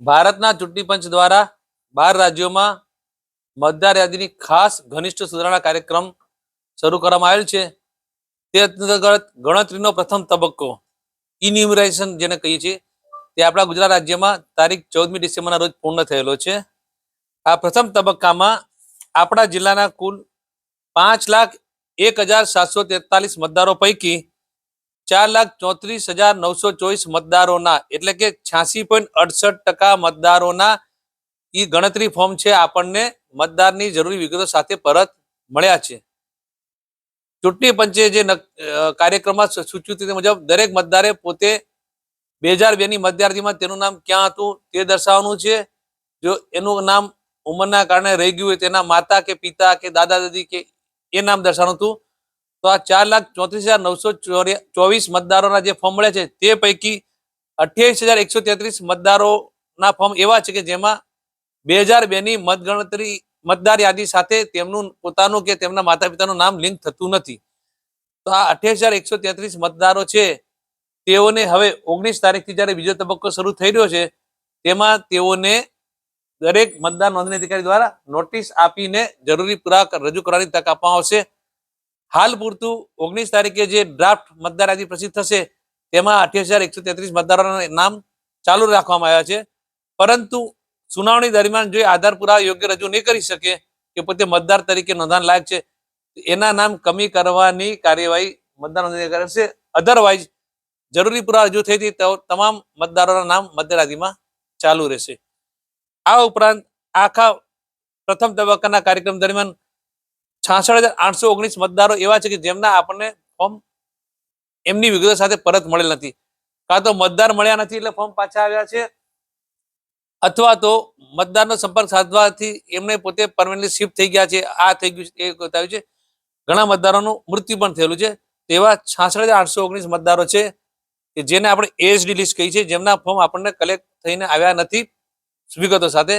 ભારતના ચૂંટણી પંચ દ્વારા બાર રાજ્યોમાં મતદાર યાદીની ખાસ ઘનિષ્ઠ સુધારણા કાર્યક્રમ શરૂ કરવામાં આવેલ છે. તે અંતર્ગત ગણતરીનો પ્રથમ તબક્કો ઇન્યુમરેશન જેને કહીએ છીએ, તે આપણા ગુજરાત રાજ્યમાં તારીખ ચૌદમી ડિસેમ્બરના રોજ પૂર્ણ થયેલો છે. આ પ્રથમ તબક્કામાં આપણા જિલ્લાના કુલ પાંચ લાખ એક હજાર સાતસો તેતાલીસ મતદારો પૈકી ચાર લાખ ચોત્રીસ હજાર નવસો ચોવીસ મતદારોના, એટલે કે છ્યાસી પોઈન્ટ અડસઠ ટકા મતદારોના ઈ ગણતરી ફોર્મ છે આપણને મતદારની જરૂરી વિગતો સાથે પરત મળ્યા છે. ચૂંટણી પંચે જે કાર્યક્રમમાં સૂચવ્યું તે મુજબ દરેક મતદારે પોતે બે હજાર બેની મતદારજીમાં તેનું નામ ક્યાં હતું તે દર્શાવવાનું છે. જો એનું નામ ઉંમરના કારણે રહી ગયું હોય તેના માતા કે પિતા કે દાદા દાદી કે એ નામ દર્શાવવાનું હતું. તો આ ચાર લાખ ચોત્રીસ હજાર નવસો ચોવીસ મતદારોના જે ફોર્મ મળ્યા છે, તે પૈકી અઠ્યાવીસ હજાર એકસો તેત્રીસ મતદારોના ફોર્મ એવા છે કે જેમાં બે હજાર બેની મતગણતરી, મતદાર યાદી સાથે તેમનું પોતાનું કે તેમના માતા પિતાનું નામ લિંક થતું નથી. તો આ અઠ્યાવીસ હજાર એકસો તેત્રીસ મતદારો છે, તેઓને હવે ઓગણીસ તારીખથી જ્યારે બીજો તબક્કો શરૂ થઈ રહ્યો છે, તેમાં તેઓને દરેક મતદાર નોંધણી અધિકારી દ્વારા નોટિસ આપીને જરૂરી પુરાવા રજૂ કરવાની તક આપવામાં આવશે. હાલ પૂરતું ઓગણીસ તારીખે જે ડ્રાફ્ટ મતદાર યાદી પ્રસિદ્ધ થશે, તેમાં અઠ્યાસી હજાર એકસો તેત્રીસ મતદારોના નામ ચાલુ રાખવામાં આવ્યા છે. પરંતુ સુનાવણી દરમિયાન જો આધાર પુરાવા યોગ્ય રજૂ નહીં કરી શકે કે પોતે મતદાર તરીકે નોંધાણ લાયક છે એના નામ કમી કરવાની કાર્યવાહી મતદાર નોંધણી કરશે. અધરવાઇઝ જરૂરી પુરાવા રજૂ થઈ હતી તમામ મતદારોના નામ મતદાર યાદીમાં ચાલુ રહેશે. આ ઉપરાંત આખા પ્રથમ તબક્કાના કાર્યક્રમ દરમિયાન છાસઠ હજાર આઠસો ઓગણીસ મતદારો એવા છે કે જેમના આપણને ફોર્મ એમની વિગતો સાથે પરત મળેલ નથી. કાં તો મતદાર મળ્યા નથી એટલે ફોર્મ પાછા આવ્યા છે, અથવા તો મતદારનો સંપર્ક સાધવાથી એમને પોતે પરમેનન્ટ શિફ્ટ થઈ ગયા છે. આ થઈ ગયું એ બતાવ્યું છે. ઘણા મતદારોનું મૃત્યુ પણ થયેલું છે. તેવા છાસઠ હજાર આઠસો ઓગણીસ મતદારો છે કે જેને આપણે એસડી લિસ્ટ કહી છે, જેમના ફોર્મ આપણને કલેક્ટ થઈને આવ્યા નથી વિગતો સાથે.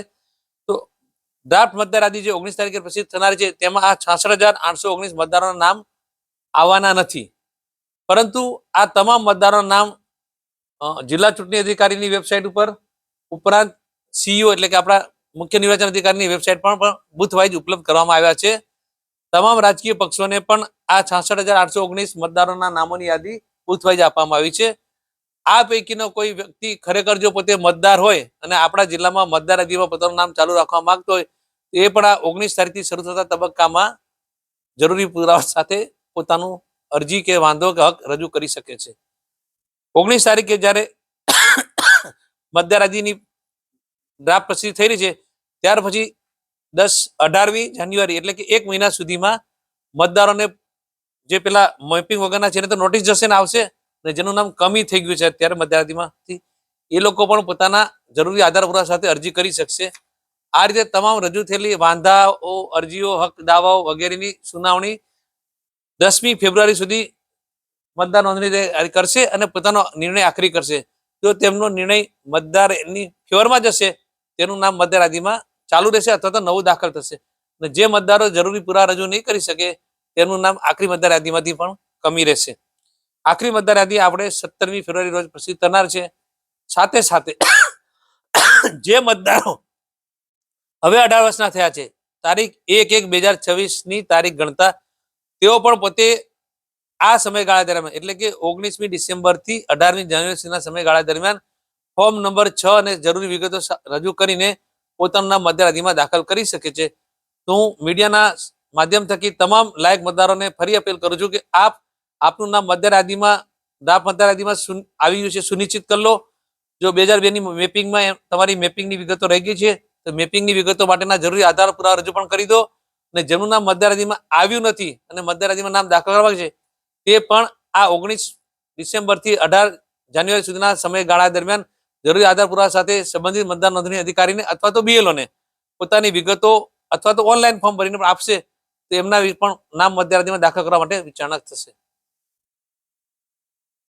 ડ્રાફ્ટ મતદાર યાદી જે ઓગણીસ તારીખે પ્રસિદ્ધ થનારી છે, તેમાં આ છાસઠ હજાર આઠસો ઓગણીસ મતદારોના નામ આવવાના નથી. પરંતુ આ તમામ મતદારોના નામ જિલ્લા ચૂંટણી અધિકારીની વેબસાઇટ ઉપર, ઉપરાંત સીઈઓ એટલે કે આપણા મુખ્ય નિર્વાચન અધિકારીની વેબસાઇટ પણ બુથ ઉપલબ્ધ કરવામાં આવ્યા છે. તમામ રાજકીય પક્ષોને પણ આ છાસઠ હજાર આઠસો ઓગણીસ મતદારોના નામોની યાદી બુથ આપવામાં આવી છે. આ પૈકીનો કોઈ વ્યક્તિ ખરેખર જો પોતે મતદાર હોય અને આપણા જિલ્લામાં મતદાર યાદીમાં પોતાનું નામ ચાલુ રાખવા માંગતો હોય એ પણ આ ઓગણીસ તારીખથી શરૂ થતા તબક્કામાં જરૂરી પુરાવા સાથે પોતાનું અરજી કે વાંધો કે હક રજૂ કરી શકે છે. ઓગણીસ તારીખે જ્યારે યાદીની ડ્રાફ્ટ પ્રસિદ્ધ થઈ રહી છે, ત્યાર પછી દસ અઢારમી જાન્યુઆરી એટલે કે એક મહિના સુધીમાં મતદારોને જે પેલા મેપિંગ વગરના છે એને તો નોટિસ જશે ને આવશે અને જેનું નામ કમી થઈ ગયું છે અત્યારે મતદાર એ લોકો પણ પોતાના જરૂરી આધાર પુરાવા સાથે અરજી કરી શકશે. આ રીતે તમામ રજૂ થયેલી વાંધાઓ, અરજીઓ, હક, દાવાઓ વગેરેની સુનાવણી દસમી ફેબ્રુઆરી સુધી મતદાર નોંધણી કરશે અને પોતાનો નિર્ણય આખરી કરશે. જો તેમનો નિર્ણય મતદાર એની ફેવરમાં જશે, તેનું નામ મતદાર યાદીમાં ચાલુ રહેશે અથવા તો નવું દાખલ થશે. અને જે મતદારો જરૂરી પુરા રજૂ નહીં કરી શકે, તેનું નામ આખરી મતદાર યાદીમાંથી પણ કમી રહેશે. આખરી મતદાર યાદી આપણે સત્તરમી ફેબ્રુઆરી રોજ પ્રસિદ્ધ થનાર છે. સાથે સાથે જે મતદારો હવે અઢાર વર્ષના થયા છે. તારીખ એક એક બે હજાર છવ્વીસની તારીખ ગણતા તેઓ પણ પોતે આ સમયગાળા દરમિયાન, એટલે કે ઓગણીસમી ડિસેમ્બરથી અઢારમી જાન્યુઆરી સુધીના સમયગાળા દરમિયાન ફોર્મ નંબર છ અને જરૂરી વિગતો રજૂ કરીને પોતાના નામ મતદાર દાખલ કરી શકે છે. તો હું મીડિયાના માધ્યમ થકી તમામ લાયક મતદારોને ફરી અપીલ કરું છું કે આપ આપનું નામ મતદાર ડાપ ડ્રાફ્ટ મતદાર યાદીમાં આવી ગયું છે, સુનિશ્ચિત કરી લો. જો બે હજાર બેની મેપિંગમાં તમારી મેપિંગની વિગતો રહી ગઈ છે તો મેપિંગની વિગતો માટેના જરૂરી આધાર પુરાવા રજૂ પણ કરી દો. અને જેમનું નામ મતદાર આવ્યું નથી અને મતદાર નામ દાખલ કરવા છે, તે પણ આ ઓગણીસ ડિસેમ્બરથી અઢાર જાન્યુઆરી સુધીના સમયગાળા દરમિયાન જરૂરી આધાર પુરાવા સાથે સંબંધિત મતદાર નોંધણી અધિકારીને અથવા તો બીએલઓને પોતાની વિગતો અથવા તો ઓનલાઈન ફોર્મ ભરીને પણ આપશે, તો એમના પણ નામ મતદાર દાખલ કરવા માટે વિચારણા થશે.